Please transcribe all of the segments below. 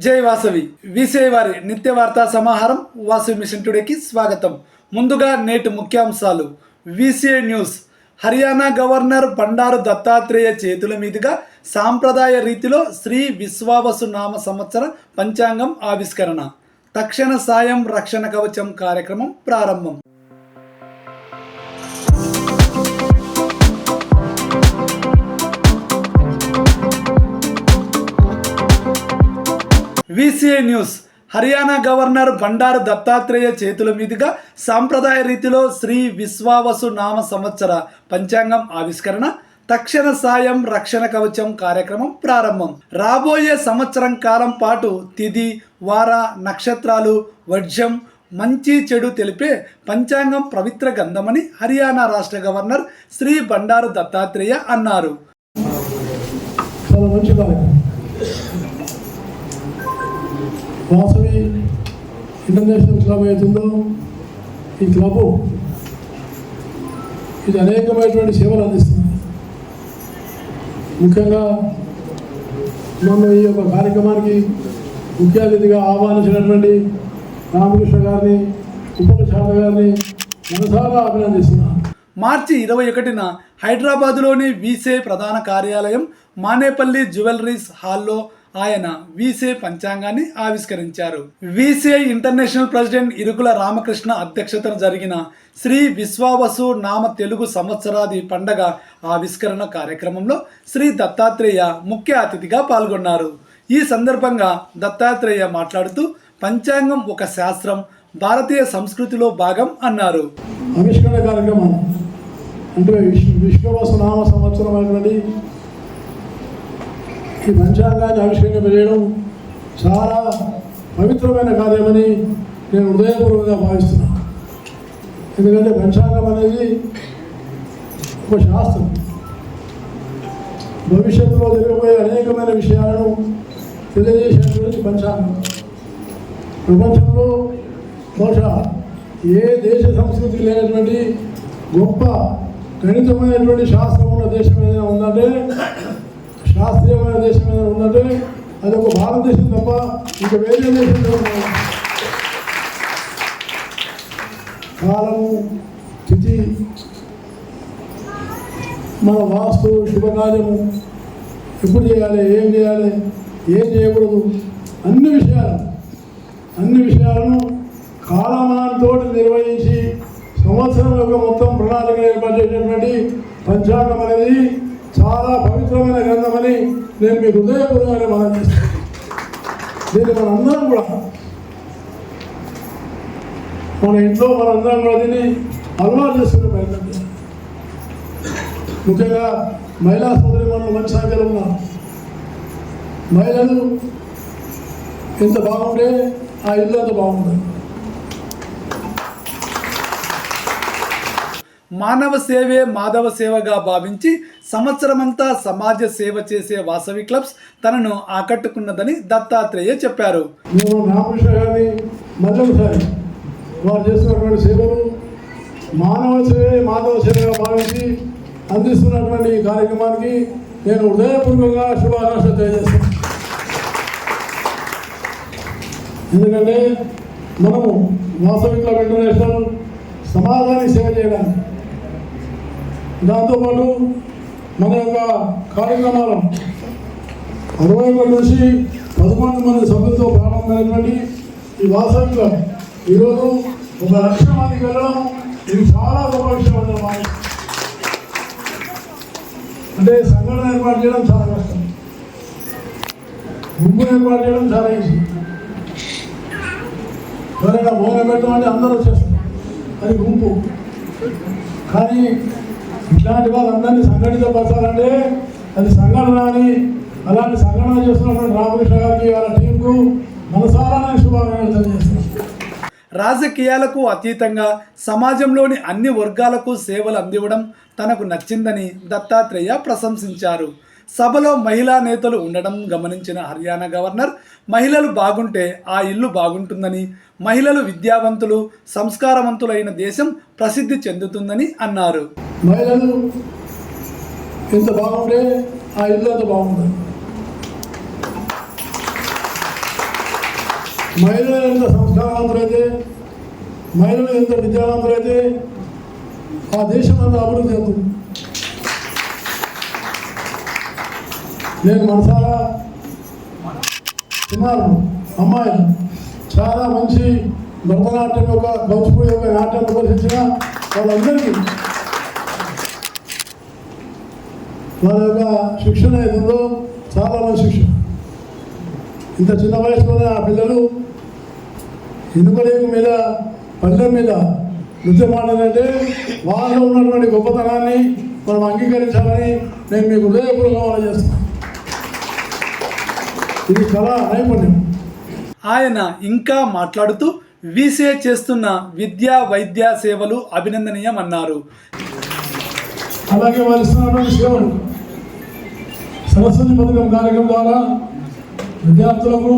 జై వాసవి. విసే వారి నిత్య వార్తా సమాహారం వాసవి మిషన్ టుడేకి స్వాగతం. ముందుగా నేటి ముఖ్యాంశాలు. VCI news. Haryana governor Bandaru Dattatreya చేతుల మీదుగా సాంప్రదాయ రీతిలో శ్రీ విశ్వావసు నామ సంవత్సర పంచాంగం ఆవిష్కరణ. తక్షణ సాయం రక్షణ కవచం కార్యక్రమం ప్రారంభం. VCI news Haryana governor Bandaru Dattatreya చేతుల మీదుగా సాంప్రదాయ రీతిలో శ్రీ విశ్వావసు నామ సంవత్సర పంచాంగం ఆవిష్కరణ తక్షణ సాయం రక్షణ కవచం కార్యక్రమం ప్రారంభం. రాబోయే సంవత్సరం కాలం పాటు తిథి వార నక్షత్రాలు వజ్యం మంచి చెడు తెలిపే పంచాంగం పవిత్ర గంధమని హర్యానా రాష్ట్ర గవర్నర్ శ్రీ బండారు దత్తాత్రేయ అన్నారు. వాసవి ఇంటర్నేషనల్ క్లబ్ అవుతుందో ఈ క్లబ్ ఇది అనేకమైనటువంటి సేవలు అందిస్తుంది. ముఖ్యంగా మొన్న ఈ యొక్క కార్యక్రమానికి ముఖ్య అతిథిగా ఆహ్వానించినటువంటి రామకృష్ణ గారిని ఉపప్రసాద గారిని మనసారా అభినందిస్తున్నాను. మార్చి ఇరవై ఒకటిన హైదరాబాదులోని వీసే ప్రధాన కార్యాలయం మానేపల్లి జ్యువెలరీస్ హాల్లో ఆయన వీసే పంచాంగాన్ని ఆవిష్కరించారు. వీసే ఇంటర్నేషనల్ ప్రెసిడెంట్ ఇరుకుల రామకృష్ణ అధ్యక్షతన జరిగిన శ్రీ విశ్వావసు నామ తెలుగు సంవత్సరాది పండగ ఆవిష్కరణ కార్యక్రమంలో శ్రీ దత్తాత్రేయ ముఖ్య అతిథిగా పాల్గొన్నారు. ఈ సందర్భంగా దత్తాత్రేయ మాట్లాడుతూ పంచాంగం ఒక శాస్త్రం భారతీయ సంస్కృతిలో భాగం అన్నారు. ఆవిష్కరణ కార్యక్రమం అంటే విశ్వవసు నామ సంవత్సరం ఈ పంచాంగాన్ని ఆవిష్కరింపజేయడం చాలా పవిత్రమైన కార్యమని నేను హృదయపూర్వకంగా భావిస్తున్నాను. ఎందుకంటే పంచాంగం అనేది ఒక శాస్త్రం. భవిష్యత్తులో జరగబోయే అనేకమైన విషయాలను తెలియజేసేటువంటి పంచాంగం. ప్రపంచంలో బహుశా ఏ దేశ సంస్కృతి లేనటువంటి గొప్ప గణితమైనటువంటి శాస్త్రం ఉన్న దేశం ఏదైనా ఉందంటే శాస్త్రీయమైన దేశం ఏదైనా ఉందంటే అది ఒక భారతదేశం తప్ప ఇంకా వేరే దేశంలో కాలము తిథి మన వాస్తు శుభకార్యము ఎప్పుడు చేయాలి ఏం చేయాలి ఏం చేయకూడదు అన్ని విషయాలు అన్ని విషయాలను కాలమానంతో నిర్వహించి సంవత్సరం యొక్క మొత్తం ప్రణాళిక ఏర్పాటు చేసినటువంటి పంచాంగం అనేది చాలా పవిత్రమైన గ్రంథమని నేను మీ హృదయపూర్వకంగా మనం చేస్తాను దీన్ని మనందరం కూడా మన ఇంట్లో మనందరం కూడా దీన్ని అలవాటు చేసుకునే ప్రయత్నం చేయాలి. ముఖ్యంగా మహిళా సోదరి మనం మంచి సంఖ్యలో ఉన్నారు. మహిళలు ఎంత బాగుంటే ఆ ఇల్లు అంత బాగుంటుంది. మానవ సేవే మాధవ సేవగా భావించి సంవత్సరమంతా సమాజ సేవ చేసే వాసవి క్లబ్స్ తనను ఆకట్టుకున్నదని దత్తాత్రేయ చెప్పారు. వారు చేస్తున్నటువంటి సేవలు మానవ సేవే మాధవ సేవగా భావించి అందిస్తున్నటువంటి ఈ కార్యక్రమానికి నేను హృదయపూర్వకంగా శుభాకాంక్షలు తెలియజేస్తాను. ఎందుకంటే మనము వాసవి క్లబ్ ఇంటర్నేషనల్ సమాజానికి సేవ చేయడానికి దాంతోపాటు మన యొక్క కార్యక్రమాలు అరవై ఒకటి నుంచి పదకొండు మంది సభ్యులతో ప్రారంభమైనటువంటి ఈ వాసవి ఈరోజు ఒక లక్ష మందికి వెళ్ళడం ఇది చాలా గొప్ప విషయం అంటే సంఘటన ఏర్పాటు చేయడం చాలా కష్టం. గుంపు ఏర్పాటు చేయడం చాలా ఈజీ. ఎవరైనా మోన పెట్టడం అంటే అందరూ వచ్చేస్తారు. అది గుంపు. కానీ ఇట్లాంటి వాళ్ళందరినీ సంఘటితపరచాలంటే అది సంఘటన అని అలాంటి సంఘటన చేస్తున్నటువంటి రామకృష్ణ గారికి వాళ్ళ టీంకు మనసారా శుభాకాంక్షలు రాజకీయాలకు అతీతంగా సమాజంలోని అన్ని వర్గాలకు సేవలు అందివ్వడం తనకు నచ్చిందని దత్తాత్రేయ ప్రశంసించారు. సభలో మహిళా నేతలు ఉండడం గమనించిన హర్యానా గవర్నర్ మహిళలు బాగుంటే ఆ ఇల్లు బాగుంటుందని మహిళలు విద్యావంతులు సంస్కారవంతులైన దేశం ప్రసిద్ధి చెందుతుందని అన్నారు. మహిళలు ఎంత బాగుంటే ఆ ఇల్లు అంత బాగుంటుంది. మహిళలు ఎంత సంస్కారవంతులైతే మహిళలు ఎంత విద్యావంతులైతే ఆ దేశం అంతా అభివృద్ధి చెందుతుంది. నేను మనసారా చిన్నారు అమ్మాయి చాలా మంచి భరతనాట్యం యొక్క భోజ్పూరి యొక్క నాట్యం ప్రదర్శించిన వాళ్ళందరికీ వాళ్ళ యొక్క శిక్షణ ఏదో చాలా మంచి శిక్షణ. ఇంత చిన్న వయసులోనే ఆ పిల్లలు ఇనుపరేకు మీద పల్లెం మీద నృత్యం ఆడాలంటే వాళ్ళలో ఉన్నటువంటి గొప్పతనాన్ని మనం అంగీకరించాలని నేను మీకు హృదయపూర్వకంగా చేస్తాను ఇది కళా నైపుణ్యం. ఆయన ఇంకా మాట్లాడుతూ వీసే చేస్తున్న విద్యా వైద్య సేవలు అభినందనీయమన్నారు. అలాగే వారు ఇస్తున్నటువంటి సేవలు. సరస్వతి పథకం కార్యక్రమం ద్వారా విద్యార్థులకు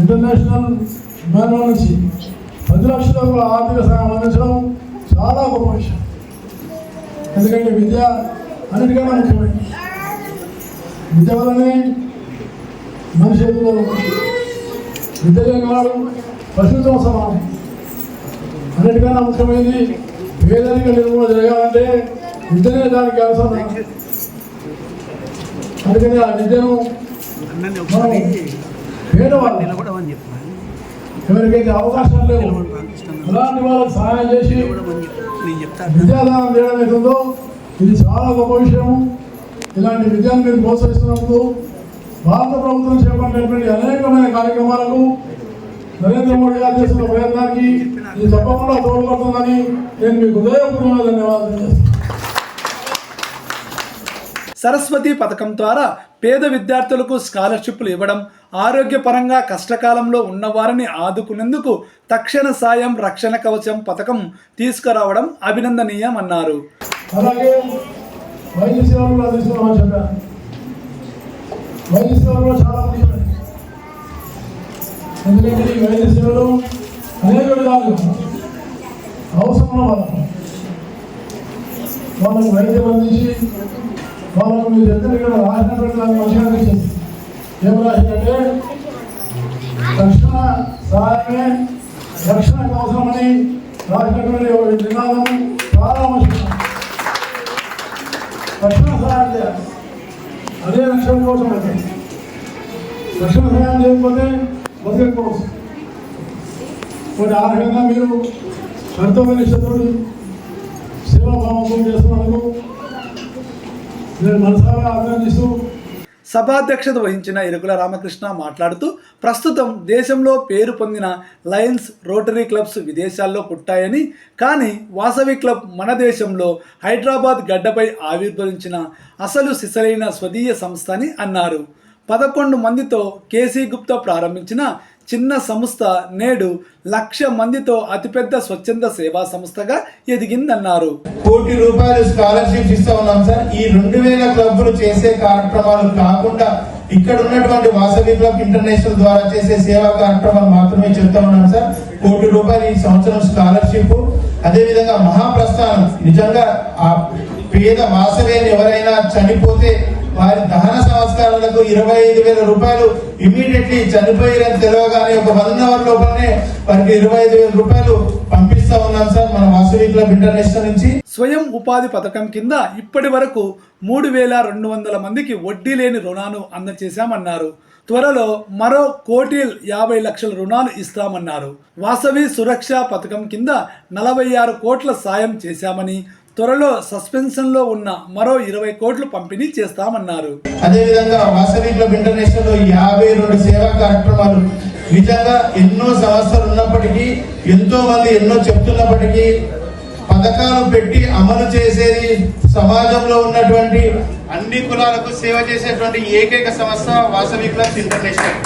ఇంటర్నేషనల్ విమానం నుంచి పది లక్షల రూపాయల ఆర్థిక సహాయం అందించడం చాలా గొప్ప విషయం. ఎందుకంటే విద్య అన్నిటికన్నా ముఖ్యమైనది విద్య వల్లనే మనిషి విద్య లేని వాడు ప్రస్తుతం సమానం. అన్నిటికన్నా ముఖ్యమైనది పేదరిక నిర్మూలన జరగాలంటే విద్యనే దానికి అవసరం. అందుకని ఆ మనం పేదవాళ్ళు ఎవరికైతే అవకాశాలు లేవు అలాంటి వాళ్ళకి సహాయం చేసి విద్యాదానం చేయడం అవుతుందో ఇది చాలా గొప్ప విషయం ఇలాంటి విద్యను మీరు ప్రోత్సహిస్తున్నప్పుడు భారత ప్రభుత్వం చేపట్టినటువంటి అనేకమైన కార్యక్రమాలకు నరేంద్ర మోడీ గారు చేస్తున్న ప్రయత్నానికి ఇది తప్పకుండా తోడ్పడుతుందని నేను మీకు హృదయపూర్వకంగా ధన్యవాదాలు చేస్తాను సరస్వతి పథకం ద్వారా పేద విద్యార్థులకు స్కాలర్షిప్లు ఇవ్వడం ఆరోగ్యపరంగా కష్టకాలంలో ఉన్నవారిని ఆదుకునేందుకు తక్షణ సాయం రక్షణ కవచం పథకం తీసుకురావడం అభినందనీయమన్నారు. అవసరం వాళ్ళకు వైద్యం అందించి వాళ్ళకు మీరిద్దరు ఇక్కడ రాసినటువంటి నాకు మంచిగా అనిపించింది. ఏం రాసిందంటే రక్షణ సహాయమే రక్షణ అవసరమని రాసినటువంటి ఒక నినాదం చాలా మంచిది. రక్షణ సహాయం చేయాలి. అదే రక్షణ కోసం అయితే. రక్షణ సహాయం చేయకపోతే బతికపోవచ్చు. మరి ఆ రకంగా మీరు కర్తవ్య శత్రుడు సేవాభావంతో చేస్తున్నందుకు నేను మనసారా అభినందిస్తూ సభాధ్యక్షత వహించిన ఇరుకుల రామకృష్ణ మాట్లాడుతూ ప్రస్తుతం దేశంలో పేరు పొందిన లయన్స్ రోటరీ క్లబ్స్ విదేశాల్లో పుట్టాయని కానీ వాసవి క్లబ్ మన దేశంలో హైదరాబాద్ గడ్డపై ఆవిర్భవించిన అసలు సిసలైన స్వదీయ సంస్థ అని అన్నారు. పదకొండు మందితో కేసీ గుప్తా ప్రారంభించిన చిన్న సంస్థ నేడు లక్ష మందితో అతిపెద్ద స్వచ్ఛంద సేవా సంస్థగా ఎదిగిందన్నారు. కోటి రూపాయలు స్కాలర్షిప్ ఇస్తా ఉన్నాం సార్. ఈ రెండు వేల క్లబ్లు చేసే కార్యక్రమాలు కాకుండా ఇక్కడ ఉన్నటువంటి వాసవి క్లబ్ ఇంటర్నేషనల్ ద్వారా చేసే సేవా కార్యక్రమాలు మాత్రమే చెప్తా ఉన్నాం సార్. కోటి రూపాయలు ఈ సంవత్సరం స్కాలర్షిప్. అదేవిధంగా మహాప్రస్థానం. నిజంగా ఆ పేద వాసవేని ఎవరైనా చనిపోతే వారి దహన సంస్కారాలకు ఇరవై ఐదు వేల రూపాయలు ఇమీడియట్లీ చనిపోయారని తెలియగానే ఒక వన్ అవర్ లోపలనే వారికి ఇరవై ఐదు వేల రూపాయలు పంపిస్తా ఉన్నాం సార్ మన వాసవి క్లబ్ ఇంటర్నేషనల్ నుంచి. స్వయం ఉపాధి పథకం కింద ఇప్పటి వరకు మూడు వేల రెండు వందల మందికి వడ్డీ లేని రుణాలు అందజేశామన్నారు. త్వరలో మరో కోటి యాభై లక్షల రుణాలు ఇస్తామన్నారు. వాసవి సురక్ష పథకం కింద నలభై ఆరు కోట్ల సాయం చేశామని త్వరలో సస్పెన్షన్లో ఉన్న మరో ఇరవై కోట్లు పంపిణీ చేస్తామన్నారు. అదేవిధంగా వాసవి క్లబ్ ఇంటర్నేషనల్లో యాభై రెండు సేవా కార్యక్రమాలు నిజంగా ఎన్నో సంవత్సరాలు ఉన్నప్పటికీ ఎంతో మంది ఎన్నో చెప్తున్నప్పటికీ పథకాలు పెట్టి అమలు చేసేది సమాజంలో ఉన్నటువంటి అన్ని కులాలకు సేవ చేసేటువంటి ఏకైక సంస్థ వాసవి క్లబ్స్ ఇంటర్నేషనల్.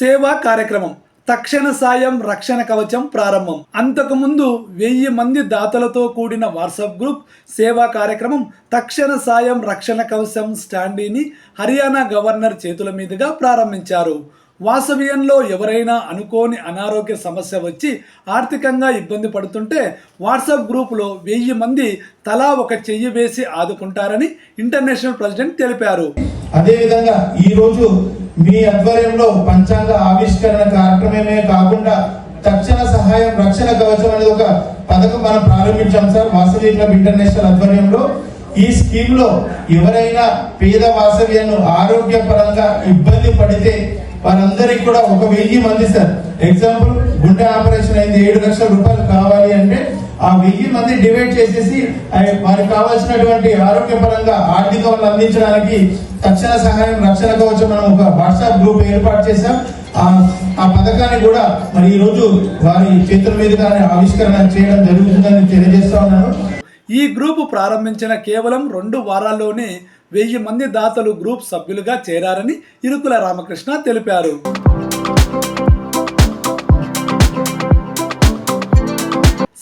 సేవా కార్యక్రమం. తక్షణ సాయం రక్షణ కవచం ప్రారంభం. అంతకుముందు వెయ్యి మంది దాతలతో కూడిన వాట్సాప్ గ్రూప్ సేవా కార్యక్రమం తక్షణ సాయం రక్షణ కవచం స్టాండీని హర్యానా గవర్నర్ చేతుల మీదుగా ప్రారంభించారు. వాసవ్యంలో ఎవరైనా అనుకోని అనారోగ్య సమస్య వచ్చి ఆర్థికంగా ఇబ్బంది పడుతుంటే వాట్సాప్ గ్రూపులో వెయ్యి మంది తలా ఒక చెయ్యి వేసి ఆదుకుంటారని ఇంటర్నేషనల్ ప్రెసిడెంట్ తెలిపారు. అదేవిధంగా ఈరోజు మీ ఆధ్వర్యంలో పంచాంగ ఆవిష్కరణ కార్యక్రమమే కాకుండా తక్షణ సహాయం రక్షణ కవచం అనేది ఒక పథకం మనం ప్రారంభించాం సార్ వాసవి క్లబ్ ఇంటర్నేషనల్ ఆధ్వర్యంలో. ఈ స్కీమ్లో ఎవరైనా పేద వాసవ్యను ఆరోగ్యపరంగా ఇబ్బంది పడితే వారందరికి కూడా ఒక వెయ్యి మంది సార్. ఎగ్జాంపుల్ గుండె ఆపరేషన్ అయింది ఏడు లక్షల రూపాయలు కావాలి అంటే ఆ వెయ్యి మంది డివైడ్ చేసేసి వారికి కావాల్సినటువంటి ఆరోగ్యపరంగా ఆర్థిక అందించడానికి తక్షణ సహాయం రక్షణ కవచం మనం ఒక వాట్సాప్ గ్రూప్ ఏర్పాటు చేశాం. ఆ ఆ పథకాన్ని కూడా మరి ఈ రోజు వారి చేతుల మీదుగానే ఆవిష్కరణ చేయడం జరుగుతుందని తెలియజేస్తా ఉన్నాను. ఈ గ్రూపు ప్రారంభించిన కేవలం రెండు వారాల్లోనే వెయ్యి మంది దాతలు గ్రూప్ సభ్యులుగా చేరారని ఇరుకుల రామకృష్ణ తెలిపారు.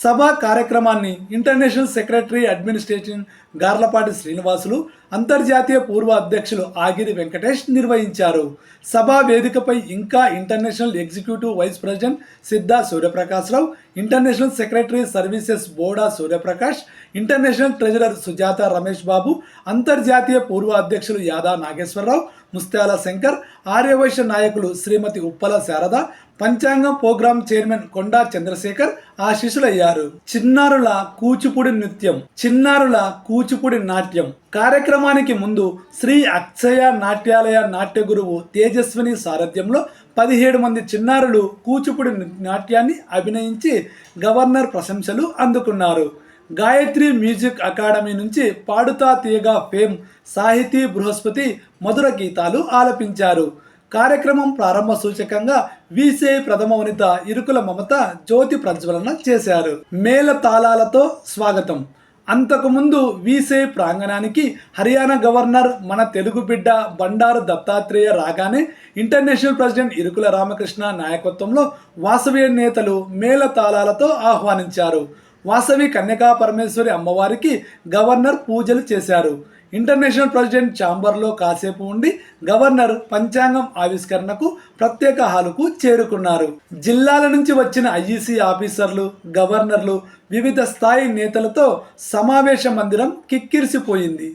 సభా కార్యక్రమాన్ని international secretary administration Garlapati Srinivasulu అంతర్జాతీయ పూర్వ అధ్యక్షులు ఆగిరి వెంకటేష్ నిర్వహించారు. సభా వేదికపై ఇంకా international executive vice president Siddha Suryaprakashrao international secretary services Boda Suryaprakash international treasurer Sujatha Ramesh Babu అంతర్జాతీయ పూర్వ అధ్యక్షులు యాదా నాగేశ్వరరావు ముస్త్యాల శంకర్ ఆర్యవైశ్య నాయకులు శ్రీమతి ఉప్పల శారద పంచాంగం ప్రోగ్రాం చైర్మన్ కొండా చంద్రశేఖర్ ఆశీస్సులయ్యారు. చిన్నారుల కూచిపూడి నృత్యం చిన్నారుల కూచిపూడి నాట్యం. కార్యక్రమానికి ముందు శ్రీ అక్షయ నాట్యాలయ నాట్య గురువు తేజస్విని సారథ్యంలో పదిహేడు మంది చిన్నారులు కూచిపూడి నాట్యాన్ని అభినయించి గవర్నర్ ప్రశంసలు అందుకున్నారు. గాయత్రి మ్యూజిక్ అకాడమీ నుంచి పాడుతా తీయగా ఫేమ్ సాహితీ బృహస్పతి మధుర గీతాలు ఆలపించారు. కార్యక్రమం ప్రారంభ సూచకంగా విసిఐ ప్రథమ వనిత ఇరుకుల మమత జ్యోతి ప్రజ్వలన చేశారు. మేళ తాళాలతో స్వాగతం. అంతకుముందు వీసే ప్రాంగణానికి హర్యానా గవర్నర్ మన తెలుగు బిడ్డ బండారు దత్తాత్రేయ రాగానే ఇంటర్నేషనల్ ప్రెసిడెంట్ ఇరుకుల రామకృష్ణ నాయకత్వంలో వాసవి నేతలు మేళ తాళాలతో ఆహ్వానించారు. వాసవి కన్యకా పరమేశ్వరి అమ్మవారికి గవర్నర్ పూజలు చేశారు. ఇంటర్నేషనల్ ప్రెసిడెంట్ ఛాంబర్లో కాసేపు ఉండి గవర్నర్ పంచాంగం ఆవిష్కరణకు ప్రత్యేక హాలుకు చేరుకున్నారు. జిల్లాల నుంచి వచ్చిన ఐఈసీ ఆఫీసర్లు గవర్నర్లు వివిధ స్థాయి నేతలతో సమావేశ మందిరం కిక్కిరిసిపోయింది.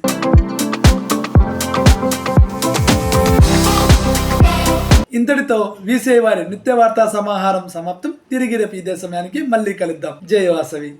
ఇంతటితో వీసే వారి నిత్య వార్తా సమాహారం సమాప్తం. తిరిగి రేపు ఇదే సమయానికి మళ్ళీ కలుద్దాం. జయ వాసవి.